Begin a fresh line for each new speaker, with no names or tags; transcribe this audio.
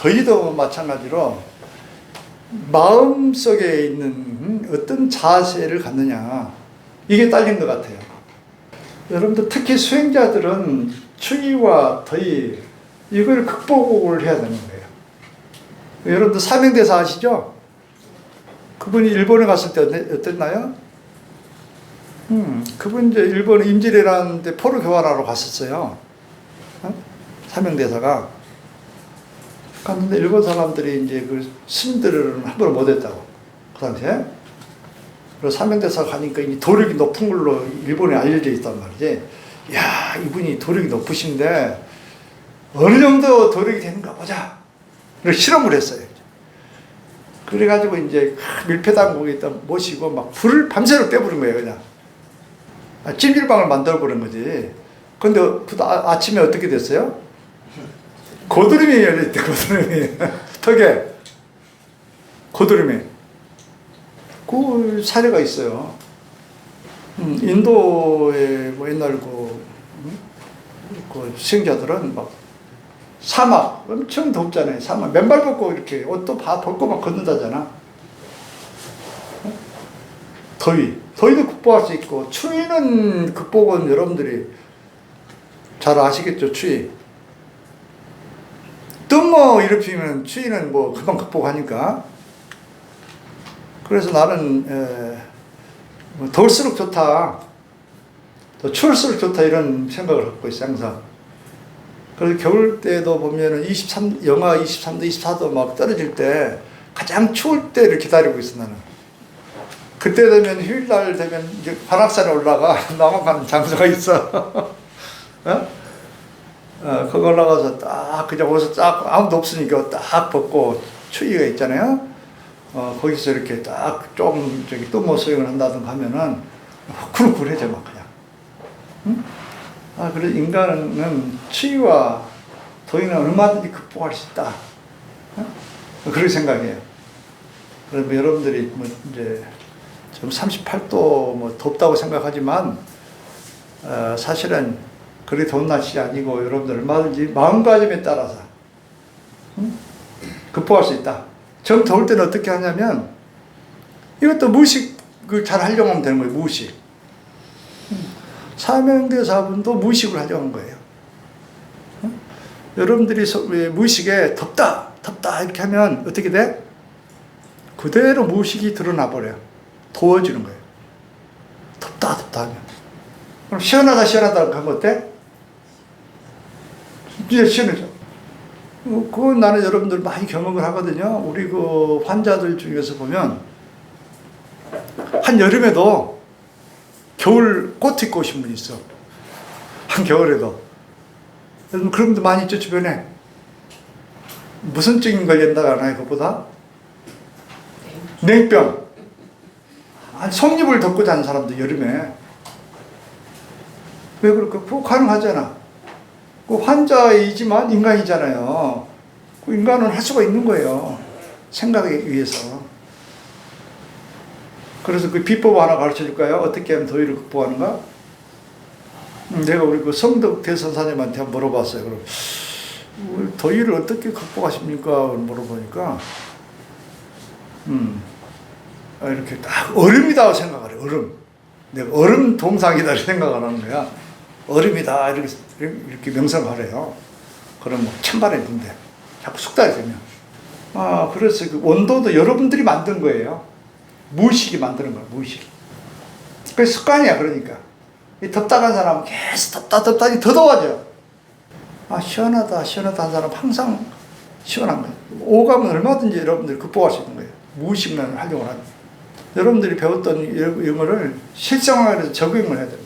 더위도 마찬가지로 마음 속에 있는 어떤 자세를 갖느냐 이게 딸린 것 같아요. 여러분들 특히 수행자들은 추위와 더위 이걸 극복을 해야 되는 거예요. 여러분들 사명대사 아시죠? 그분이 일본에 갔을 때 어땠- 어땠나요? 음, 그분 이제 일본 데 포로 교환하러 갔었어요. 어? 사명대사가. 갔는데 일본 사람들이 이제 그 스님들은 함부로 못했다고. 그 당시에. 그래서 사명대사 가니까 이 도력이 높은 걸로 일본에 알려져 있단 말이지. 야 이분이 도력이 높으신데 어느 정도 도력이 되는가 보자. 그래서 실험을 했어요. 그래가지고 이제 밀폐당국에다 모시고 막 불을 밤새도록 빼부른 거예요, 그냥. 아, 찜질방을 만들어 버린 거지. 근데 그 아, 아침에 어떻게 됐어요? 고드름이 열려있대, 고드름이. 턱에. 고드름이. 그 사례가 있어요. 음, 인도의 뭐 옛날 그, 음? 그 수행자들은 막 사막 엄청 덥잖아요. 사막 맨발 벗고 이렇게 옷도 다 벗고 막 걷는다잖아. 어? 더위 더위도 극복할 수 있고 추위는 극복은 여러분들이 잘 아시겠죠 추위. 뜸모 일으키면 추위는 뭐 금방 극복하니까. 그래서 나는 에, 뭐 더울수록 좋다. 더 추울수록 좋다 이런 생각을 갖고 있어 항상. 그래서 겨울 때도 보면은 23 영하 23도 24도 막 떨어질 때 가장 추울 때를 기다리고 있어 나는. 그때 되면 휴일 날 되면 이제 관악산에 올라가 나만 가는 장소가 있어. 어? 어, 거기 올라가서 딱 그냥 옷을 딱 아무도 없으니까 딱 벗고 추위가 있잖아요. 어, 거기서 이렇게 딱좀 저기 또뭐 수영을 한다든가 하면은 후끈후끈해져 막 그냥. 응? 아, 그래 인간은 추위와 더위는 얼마든지 극복할 수 있다. 어? 그렇게 생각해요. 그러면 여러분들이 뭐 이제 좀 38도 뭐 덥다고 생각하지만 어, 사실은 더운 날씨 아니고 여러분들 얼마든지 마음가짐에 따라서 응? 극복할 수 있다. 좀 더울 때는 어떻게 하냐면 이것도 무의식을 잘 하려고 하면 되는 거예요. 무의식. 사명대사분도 무의식을 하려고 한 거예요. 어? 여러분들이 무의식에 덥다, 덥다 이렇게 하면 어떻게 돼? 그대로 무의식이 드러나 버려요. 더워지는 거예요. 덥다, 덥다 하면. 그럼 시원하다, 시원하다 하면 어때? 시원해져. 어, 그건 나는 여러분들 많이 경험을 하거든요. 우리 그 환자들 중에서 보면 한 여름에도 겨울 코트 입고 오신 분이 있어. 한 겨울에도. 그런 분도 많이 있죠, 주변에. 무슨 증인 걸린다가 하나요, 그것보다? 냉병. 한 속립을 덮고 자는 사람도 여름에. 왜 그럴까? 그거 가능하잖아. 그 환자이지만 인간이잖아요. 그 인간은 할 수가 있는 거예요. 생각에 의해서. 그래서 그 비법 하나 가르쳐 줄까요? 어떻게 하면 더위를 극복하는가? 음, 내가 우리 그 성덕 대선사님한테 한번 물어봤어요. 그럼 어, 더위를 어떻게 극복하십니까? 물어보니까 음, 아, 이렇게 딱 얼음이다 생각하래. 얼음. 내가 얼음 동상이다 생각을 하는 거야. 얼음이다 이렇게 이렇게 명상하래요. 그럼 뭐 찬바람인데 자꾸 숙달이 되면 아 그래서 그 온도도 여러분들이 만든 거예요. 무의식이 만드는 거야, 무의식. 그 습관이야, 그러니까. 이 덥다 간 사람은 계속 덥다, 덥다 니 더 더워져. 아, 시원하다, 시원하다 한 사람 항상 시원한 거예요. 오감은 얼마든지 여러분들이 극복할 수 있는 거예요. 무의식만 활용을 하면. 여러분들이 배웠던 여- 영어를 실생활에서 적용을 해야 돼요.